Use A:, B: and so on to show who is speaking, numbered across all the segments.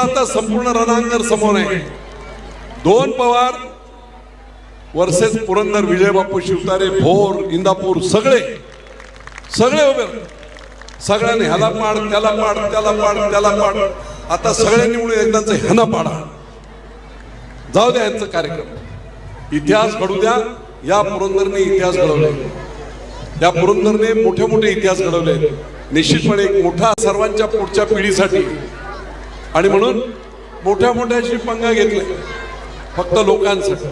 A: आता संपूर्ण रणांगण समोर आहे. दोन पवार वर्सेस पुरंदर विजयबापू शिवतारे भोर इंदापूर सगळे. सगळे उभे सगळ्यांनी ह्याला पाड त्याला पाड त्याला पाड त्याला पाड. आता सगळ्यांनी म्हणून एकदाच ह्यानं पाडा. जाऊ द्या यांचा कार्यक्रम. इतिहास घडू द्या. या पुरंदरने इतिहास घडवले. या पुरंदरने मोठे मोठे इतिहास घडवले. निश्चितपणे एक मोठा सर्वांच्या पुढच्या पिढीसाठी आणि म्हणून मोठ्या मोठ्याशी पंगा घेतले फक्त लोकांसाठी.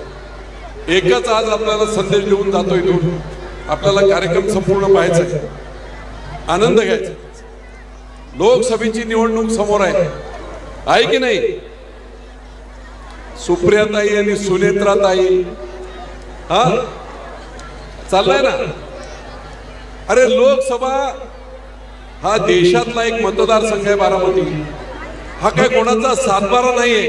A: एकच आज आपल्याला संदेश देऊन जातो इथून आपल्याला कार्यक्रम संपूर्ण पाहायचा आहे. आनंद घ्यायचा लोकसभेची निवडणूक समोर आहे. आहे की नाही? सुप्रियाताई आणि सुनेत्राताई. हा? चाललाय ना? अरे लोकसभा हा देशातला एक मतदारसंघ आहे बारामती. हा काय कोणाचा सातबारा नाहीये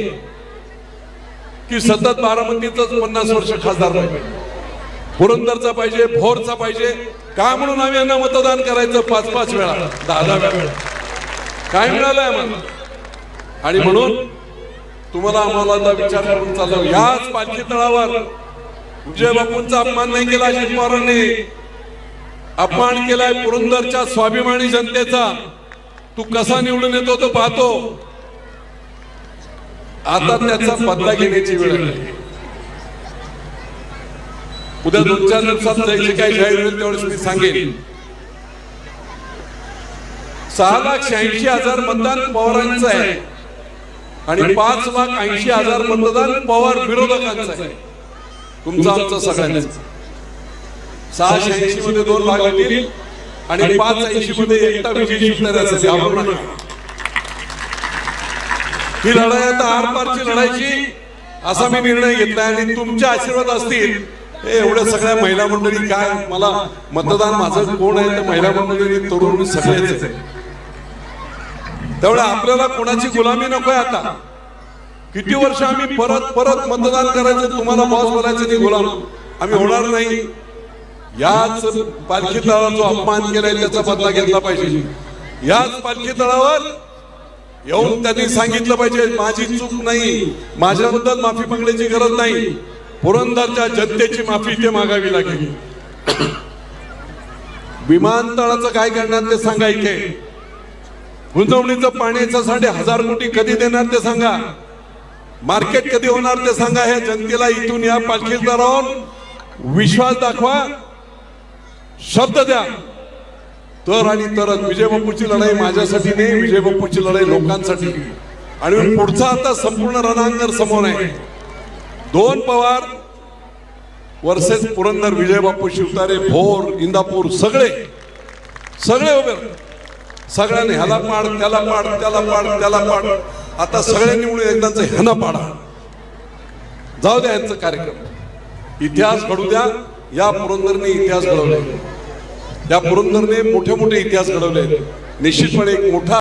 A: की सतत बारामतीचाच पन्नास वर्ष खासदार पाहिजे पुरंदरचा पाहिजे भोरचा पाहिजे काय म्हणून आम्ही यांना मतदान करायचं पाच पाच वेळा दहा दहा वेळा? काय मिळालंय आम्हाला? आणि म्हणून तुम्हाला आम्हाला विचार करून चाललो. याच पालखी तळावर विजय बापूंचा अपमान नाही केला अजित पवारांनी. अपमान केलाय पुरंदरच्या स्वाभिमानी जनतेचा. तू कसा निवडून येतो तो पाहतो. आता त्याचा बदला घेण्याची वेळ आहे. उद्या दोन चार दिवसात जे काही जाहीर होईल तेवढेच मी सांगेन. सहा लाख शहाऐंशी हजार मतदान पवारांचं आहे. आणि पाच लाख ऐंशी हजार मतदान पवार विरोधकांचं आहे. तुमचं आमचं सगळ्यांचं. सहाशे ऐंशी मध्ये दोन भाग होतील आणि पाच ऐंशी मध्ये एकटा विजय नका ही लढाई आता आरपारची लढायची असा मी निर्णय घेतला आणि तुमचे आशीर्वाद असतील हे एवढ्या सगळ्या महिला मंडळी काय मला मतदान माझं कोण आहे तर महिला मंडळी तरुण सगळेच आहे. त्यामुळे आपल्याला कोणाची गुलामी नकोय आता. किती वर्ष आम्ही परत परत मतदान करायचं तुम्हाला बॉस बोलायचं ते गुलाम. आम्ही होणार नाही. याच पालखी तळावर जो अपमान केलाय त्याचा बदला घेतला पाहिजे. याच पालखी तळावर येऊन त्यांनी सांगितलं पाहिजे माझी चूक नाही माझ्याबद्दल माफी मागण्याची गरज नाही. पुरंदरच्या जनतेची माफी ते मागावी लागेल. विमानतळाचं काय करणार ते सांगा इथे. गुंतवणुकीचं पाण्याचं साडे हजार कोटी कधी देणार ते सांगा. मार्केट कधी होणार ते सांगा. हे जनतेला इथून या पालखीत राहून विश्वास दाखवा. शब्द द्या. तर आणि तरच. विजय बापूची लढाई माझ्यासाठी नाही विजय बापूची लढाई लोकांसाठी आणि पुढचा आता संपूर्ण रणांगण समोर आहे. दोन पवार वर्सेस पुरंदर विजय बापू शिवतारे भोर इंदापूर सगळे. सगळे उभे सगळ्यांनी ह्याला पाड त्याला पाड त्याला पाड त्याला पाड. आता सगळ्यांनी मिळून एकदाच ह्यानं पाडा. जाऊ द्या यांचा कार्यक्रम. इतिहास घडू द्या. या पुरंदरने इतिहास घडवला. या पुरंदरने मोठे मोठे इतिहास घडवले. निश्चितपणे एक मोठा